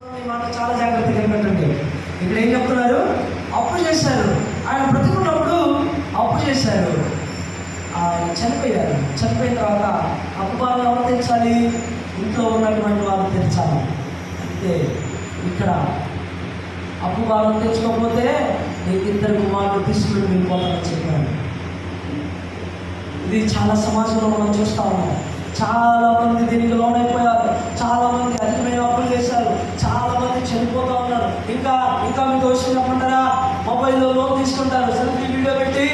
మాట చాలా జాగ్రత్తగా వినట్టండి ఇక్కడ ఏం చెప్తున్నారు? అప్పు చేశారు. ఆయన బ్రతుకున్నప్పుడు అప్పు చేశారు. ఆయన చనిపోయారు. చనిపోయిన తర్వాత అప్పు భారం ఎవరు తెచ్చాలి? ఇంట్లో ఉన్నటువంటి వాళ్ళు తెచ్చాలి. అంతే. ఇక్కడ అప్పు భారం తెచ్చుకోకపోతే నీకు ఇద్దరు కుమారులు తీసుకుని వెళ్ళిపోతారని చెప్పారు. ఇది చాలా సమాజంలో మనం చూస్తా ఉన్నాం. చాలా మంది దీనికి లోనైపోయారు. చాలా మంది అధికమైన అప్పులు చేశారు చాలా మంది చనిపోతా ఉన్నారు ఇంకా ఇంకా మీకు విషయం చెప్పమంటారా మొబైల్లో లోన్ తీసుకుంటారు సెల్ఫీ వీడియో పెట్టి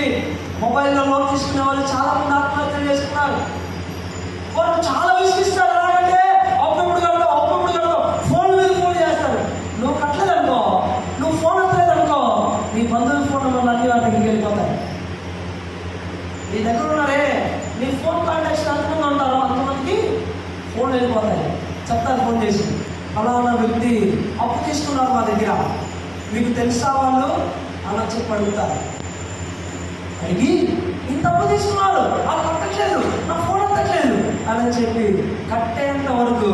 మొబైల్లో లోన్ తీసుకునే వాళ్ళు చాలా మంది ఆత్మహత్యలు చేసుకున్నారు. వాళ్ళు చాలా విసిగిస్తారు ఎలాగంటే అప్పుడప్పుడు కడతావు అప్పుడప్పుడు కడతావు ఫోన్ మీద ఫోన్ చేస్తారు. నువ్వు కట్టలేదనుకో నువ్వు ఫోన్ అనుకో నీ బంధువుల ఫోన్ నెంబర్లు అన్ని వాళ్ళ దగ్గరికి వెళ్ళిపోతాయి. నీ దగ్గర ఉన్నారే నీ ఫోన్ కాంటాక్ట్స్ ఎంతమంది ఉంటారో అంతమందికి ఫోన్ వెళ్ళిపోతాయి. చెప్తారు ఫోన్ చేసి. అలా ఉన్న వ్యక్తి అప్పు తీసుకున్నారు మా దగ్గర. మీకు తెలుసా వాళ్ళు? అలా చెప్పి అడుగుతారు అడిగి ఇంత అప్పు తీసుకున్నాడు అది కట్టట్లేదు నా ఫోన్ ఎత్తట్లేదు అని చెప్పి కట్టేంత వరకు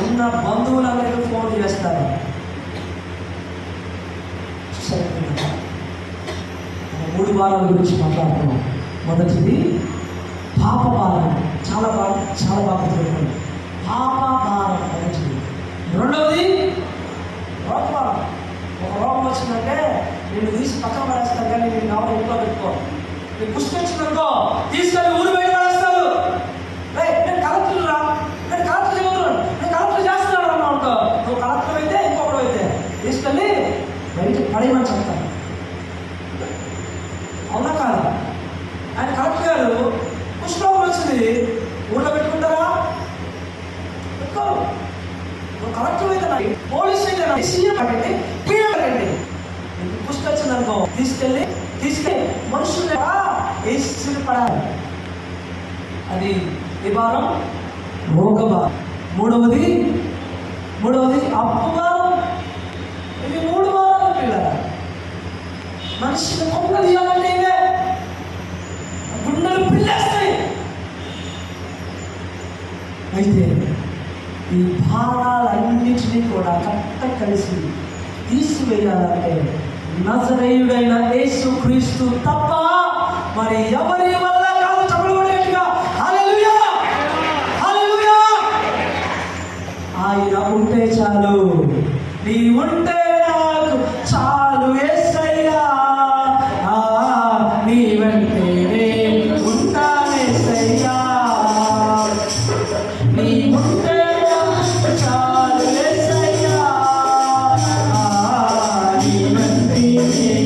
ఉన్న బంధువులందరికీ ఫోన్ చేస్తారు. సరే మూడు వారాల గురించి మాట్లాడుతున్నాం. మొదటిది పాప భారం చాలా బాగా చాలా బాగా తెలుసుకోండి పాప భారం మొదటిది రెండవది రోగ భారం ఒక రోగం వచ్చిందంటే నేను తీసి పక్కన పడేస్తాను కానీ నేను కావాలి ఇంట్లో పెట్టుకో. నేను పుష్టి వచ్చిందనుకో తీసుకెళ్ళి ఊరు బయట పడేస్తాను నేను కలెక్టర్ రా నేను కలెక్టర్ చెబుతున్నాను నేను కలెక్టర్ చేస్తున్నాను అన్నా ఉంటావు నువ్వు కలెక్టర్ అయితే ఇంకొకడు అయితే. తీసుకెళ్ళి బయట పడేయమని చెప్తాను అవునా కాదు? ఆయన కలెక్టర్ గారు పుష్పం వచ్చింది. ఊళ్ళో పెట్టుకుంటారా? పెట్టుకోరు నువ్వు కలెక్టర్ అయితే నాకు పోలీస్ అయితే సీఎం అడగండి పీఎం అడగండి నీకు అనుకో తీసుకెళ్ళి తీసుకెళ్ళి మనుషులు వేసి పడాలి. అది నివారం రోగభారం మూడవది మూడవది అప్పు ఇవి మూడు వారాలు పిల్లల. మనిషిని కొంగ తీయాలంటే ఇవే. గుండెలు పిల్లేస్తాయి. అయితే ఈ భారాలన్నింటినీ కూడా కట్ట కలిసి తీసివేయాలంటే నజరేయుడైన యేసు క్రీస్తు తప్ప మరి ఎవరి వల్ల కాదు చెప్పబడేట్టుగా ఆయన ఉంటే చాలు. నీ ఉంటే నాకు చాలు నీ వెంటే ఉంటానేసయ్యా నీ Amém.